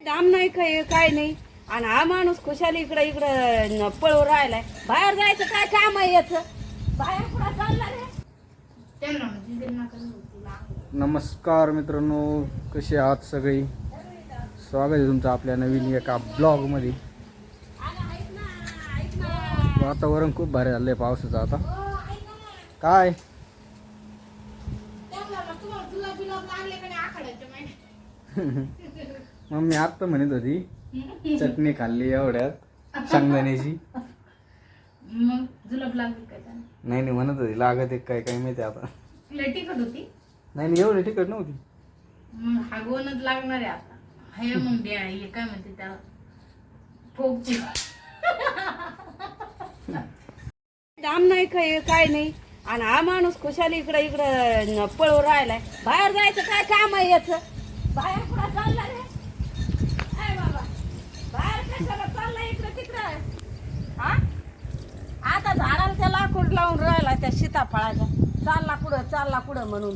दाम नाही काय काय नाही. आणि हा माणूस खुशाली इकडं इकडं पळू राहिलाय. बाहेर जायचं काय काम आहे याच? बाहेर कुठं चालला रे? नमस्कार मित्रांनो कसे आहात सगळी? स्वागत आहे तुमचं आपल्या नवीन एका ब्लॉगमध्ये. वातावरण खूप भारी झालं आहे पावसाचं आता. काय? मम्मी आत्ता म्हणत होती चटणी खाल्ली एवढ्यात शेंगदाण्याची मग जुलाब लागली काय त्याला? नाही नाही म्हणत होती लागत आहे काय काय माहिती आता. तिखट होती? नाही नाही एवढी तिकट नव्हती. मग हागवणच लागणार आहे आता. हे मग द्या हे काय म्हणते त्याला? फोकची दाम नाही काय काय नाही? आणि हा माणूस खुशाली इकडं इकडं पळू राहिलाय. बाहेर जायचं काय काम आहे याच? बाहेर कुठं चालला रे ए बाबा बाहेर कशाला चालला इकडं तिकडं हा आता झाडाला त्या लाकूड लावून राहिला त्या सीताफळाचा चालला पुढं चालला पुढं म्हणून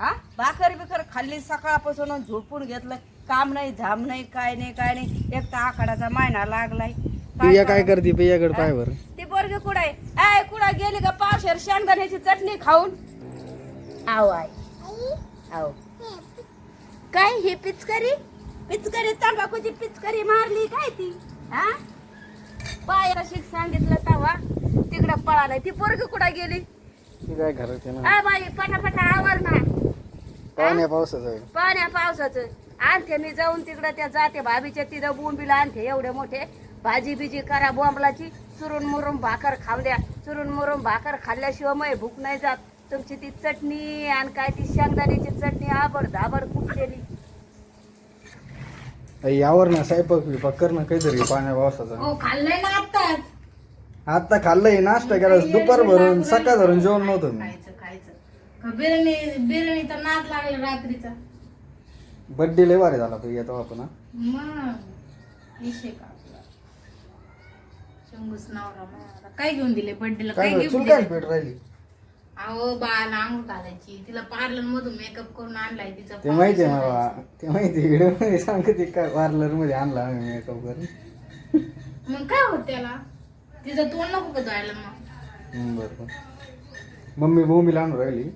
हा? भाकर बिकर खाल्ली सकाळपासून झोपून घेतलं. काम नाही धाम नाही काय नाही काय नाही. एक तर आखाडाचा महिना लागलाय. पिया काय? करते पियाकडे पाय बरं. ती पोरगी कुठं आहे? ऐ कुठं गेली का पावशेर शेंगदाण्याची चटणी खाऊन. आव आय. आव. काय ही पिचकारी? पिचकारी तंबाखूची पिचकारी मारली काय ती? हा? शिक सांगितलं तवा तिकडं पळालाय. ती पोरगी कुठं गेली? ती काय करायचे ना आ बाई पटापटा आवर ना. पाण्या पावसाचं. आहे पाण्या पावसाचं. आणते मी जाऊन तिकडं त्या जाते भाभीच्या तिथं बोंबीला आणते एवढे मोठे. भाजी बिजी करा बोंबलाची. चुरून मुरून भाकर खाऊ द्या. चुरून मुरून भाकर खाल्ल्याशिवाय मग भूक नाही जात. तुमची ती चटणी आणि काय ती शेंगदाण्याची चटणी आबड धाबड कुठलेली यावर ना बिपाक कर ना काहीतरी पाण्या पावसाचा. हो खाल्लंय ना आत्ताच. आता खाल्लंय नाश्ता केला दुपार भरून सकाळ धरून जेवण नव्हतं. मी खायचं खायचं. का बिर्याणी बिर्याणीचा नाद लागला रात्रीचा. बड्डे लय भारी झाला तो येतो आपण. मग विषय का आपला? शंभूच नवरा मग आता काय घेऊन दिले बर्थडेला काय काय दिले? पेट राहिली. अहो बाळाला आंघोळ घालायची. तिला पार्लर मधून मेकअप करून आणलाय तिचा ते माहिती आहे मला. ते माहिती व्हिडिओमध्ये सांगते काय पार्लरमध्ये आणला मेकअप करून. मग काय होत त्याला? तिचं तोंड नको का धुवायला मग? हम्म, बरं बरं. मम्मी बोंबीला आणून राहिली.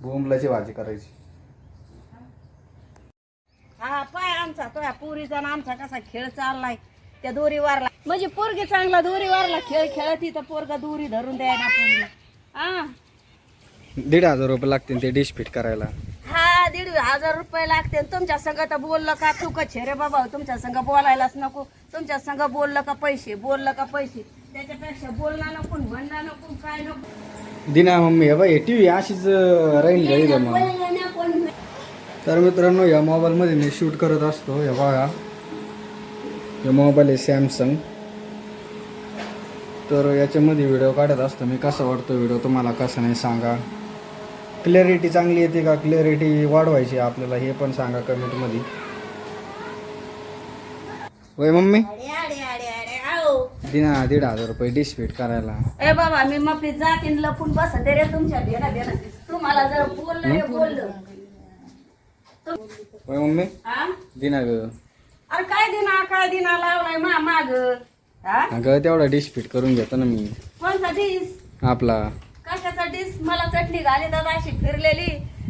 बोंबलाची भाजी करायची. हा पाय आमचा तो या पुरीचा आणि आमचा कसा खेळ चाललाय. त्या दोरी वारला. म्हणजे पोरगी चांगला दोरी वारला खेळ खेळत तर पोरगा दोरी धरून द्यायला पोरीला. हा. दीड हजार रुपये लागतील ते डिश फिट करायला. हजार रुपये लागते तुमच्या संग तर बोललं का चुकत रे बाबा तुमच्या संग बोलायलाच नको. तुमच्या संग बोललं का पैसे बोललं का पैसे. त्याच्यापेक्षा बोलणं नको म्हणणं नको काय नको. दिना मम्मी हे बाई टी व्ही अशीच राहील घरी मग. तर मित्रांनो या मोबाईलमध्ये मी शूट करत असतो हे बघा. हे मोबाईल आहे सॅमसंग तर याच्यामध्ये व्हिडिओ काढत असतो मी. कसा वाटतो व्हिडिओ तुम्हाला कसं नाही सांगा. क्लॅरिटी चांगली येते का? क्लॅरिटी वाढवायची आपल्याला हे पण सांगा कमेंटमध्ये होय मम्मी? दिना दीड हजार रुपये डिश फिट करायला. ए बाबा मी मग जातीन लपून बसते रे तुमच्या भेना भेना तुम्हाला जर बोललं मम्मी? हा? दिना ग. अरे काय दिना काय दिना लावलाय मा माग? हा अगं तेवढा डिश फिट करून घेतो ना मी. कोणता डिस आपला. डिस मला चटणी घाली दादा अशी फिरलेली.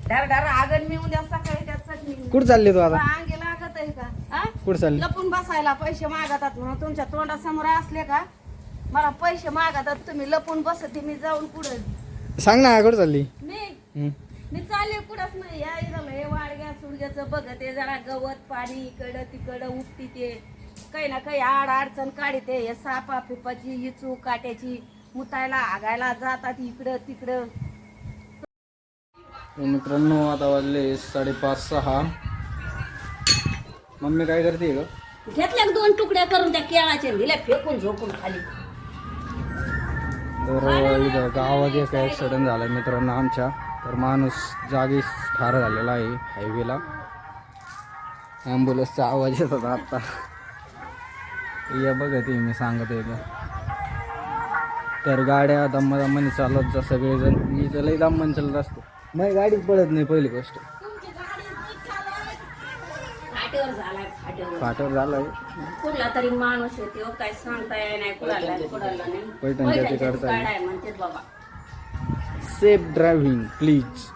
ढार ढार आगन मी उद्या सकाळी त्या चटणी. कुठं चालली तू आता? अंगी लागत आहे का? हा? कुठं चालली? लपून बसायला पैसे मागतात म्हणून तुमच्या तोंडासमोर असले का? मला पैसे मागतात तुम्ही लपून बसते मी जाऊन पुढे सांग ना कुठं चालली? मी. मी चालले कुठंच नाही. या इथं हे वाडग्या सुडग्याचं बघते जरा गवत पाणी इकडं तिकडं उपटी ते. काही ना काही आड अडचण काढते हे सापा फिपाची इचू काट्याची मुतायला आगायला जातात इकडं तिकडं. तर मित्रांनो आता वाजले साडेपाच सहा. मम्मी काय करते ग? घेतल्या दोन तुकड्या करून त्या केळाचे दिल्या फेकून झोपून खाली? तर इथं गावात एक ॲक्सिडेंट झाला मित्रांनो आमच्या. तर माणूस जागीच ठार झालेला आहे हायवेला ॲम्ब्युलन्सचा आवाज येत होता आत्ता या बघा ते मी सांगत आहे तर गाड्या दम्मा दम्माने चालत जा सगळेजण. मी तर लई दम्माने चालत असतो. नाही गाडीच पळत नाही पहिली गोष्ट. फाटेवर झालाय कुठला तरी माणूस येतो काय सांगता नाही कुणाला कुणाला नाही. पैठणच्या तिकडचा आहे. गाड्या आहे म्हणतात बाबा. सेफ ड्रायव्हिंग प्लीज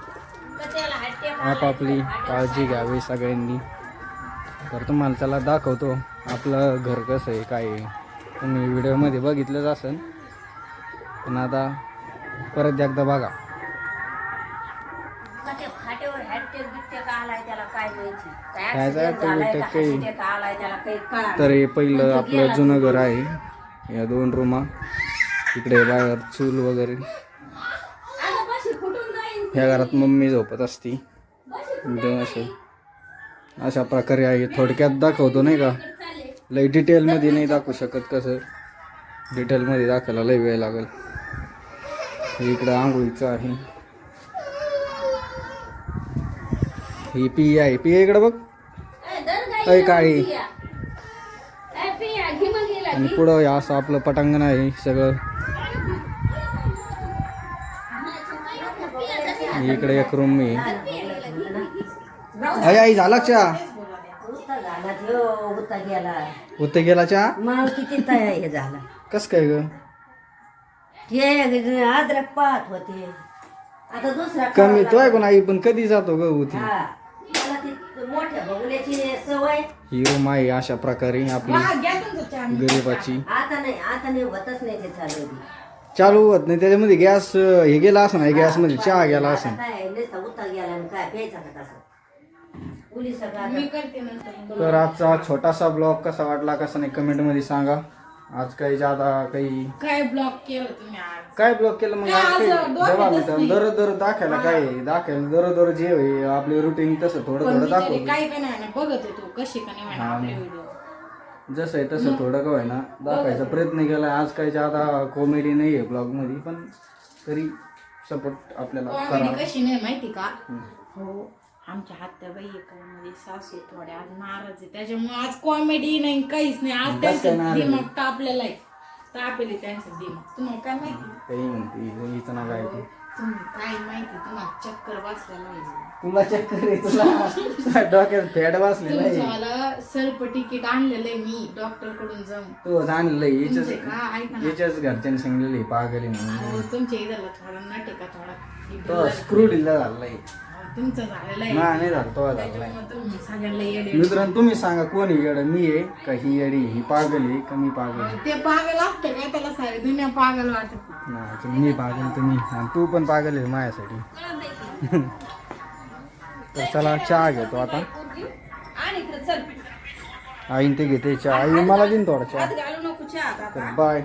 त्याला आपापली काळजी घ्यावी सगळ्यांनी. तर तुम्हाला चला दाखवतो आपलं घर कसं आहे काय आहे. तुम्ही व्हिडिओमध्ये बघितलंच असेल. पण आता परत एकदा बघा. तर हे पहिलं आपलं जुनं घर आहे. या दोन रूमा. इकडे बाहेर चूल वगैरे. ह्या घरात मम्मी झोपत असती. असं. अशा प्रकारे आहे. थोडक्यात दाखवतो नाही का? लई डिटेलमध्ये नाही दाखवू शकत कसं. डिटेलमध्ये दाखवायला लई वेळ लागेल. हे इकडं आंघोळीचं आहे. ही पी आहे. पी इकडं बघ. अय काळी. आणि पुढं हे असं आपलं पटांगण आहे सगळं. इकडे एक रूम आहे. आई आई झाला चहा? उता गेला. मग किती तयार हे झाला. कस काय ग? अद्रक पाहत होते. आता दुसरा कमी तो ऐकून आई पण कधी जातो ग होती हा. मला ती मोठ्या सवय. ही आहे अशा प्रकारे आपली घ्या तुमचं चहा. गरीबाची. आता नाही आता नाही होतच नाही ते चालू चालू होत नाही त्याच्यामध्ये गॅस हे गेला असं नाही गॅसमध्ये चहा गेला असं. काय नुसता गेला आणि काय प्यायचा का तसं? पोलीस सगळं मी करते नंतर तर आजचा छोटासा ब्लॉग कसा वाटला कसा नाही कमेंटमध्ये सांगा. आज काही जादा काही काय ब्लॉक केलं तुम्ही आज? काय ब्लॉग केलं मग आज काही डोक्यातच जबाब येतं. नाही. दर दर दाखायला काय आहे? दाखायला दर दर जे होईल आपली रुटीन तसं थोडं पण थोडं बिचारे दाखवतो काय काय नाही बघत होतो कशी का नाही म्हणा आपले व्हिडिओ जसं आहे तसं थोडं का ना दाखवायचा प्रयत्न केला आज काही जादा कॉमेडी नाही आहे ब्लॉगमध्ये पण तरी सपोर्ट आपल्याला कॉमेडी करा कशी नाही माहिती का? हो. आमच्या हात्याबाई एका म्हणजे सासू थोड्या आज नाराज आहे. त्याच्यामुळे आज कॉमेडी नाही काहीच नाही. आज त्यांचं नाराज आहे? दिमाग तापलेला आहे. तापेले त्यांचं दिमाग. तुम्हाला काय माहिती? काही म्हणते हिचं ना काय ते. तुम्ही काय माहिती? तुम्हाला चक्कर बसलेला आहे. तुला चक्कर आहे तुला. डोक्यात फॅट सर्प तिकीट आणलेलं आहे मी डॉक्टरकडून जाऊन. तू आणलं याच्याच तुमचे का? ऐका ना. याच्याच घरच्यांनी सांगलेली पागली म्हणून. अहो, तुमच्या इथला थोडा नटे का थोडा. तो स्क्रू ढिल्ला झालाय तुमचं झालेलं आहे. ना नाही झाला तो झालाय त्याच्यामुळे तुम्ही सगळ्यांना येडे मित्रांनो तुम्ही सांगा कोण आहे येड? मी आहे का ही येडी? ही पागल आहे का मी पागल आहे? ते पागल असतं काय त्याला सारी? दुनिया पागल वाटत नाही. तर मी पागल तुम्ही. आणि तू पण पागल आहे माझ्यासाठी. तर चला चहा घेतो आता. आणि इकडे चल आईन ते घेते चहा. आई मला देईन थोडा चहा. हात घालू नको चहा आता तर बाय.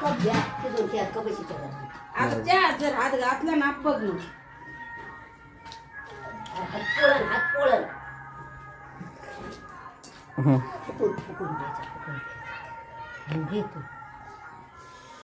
कप घ्या तिथून त्या कपाशी ठेवा आता चहा जर हात घातला ना हात पोळण हात पोळण. फुकून फुकून द्यायचा फुकून द्यायचा. घे तू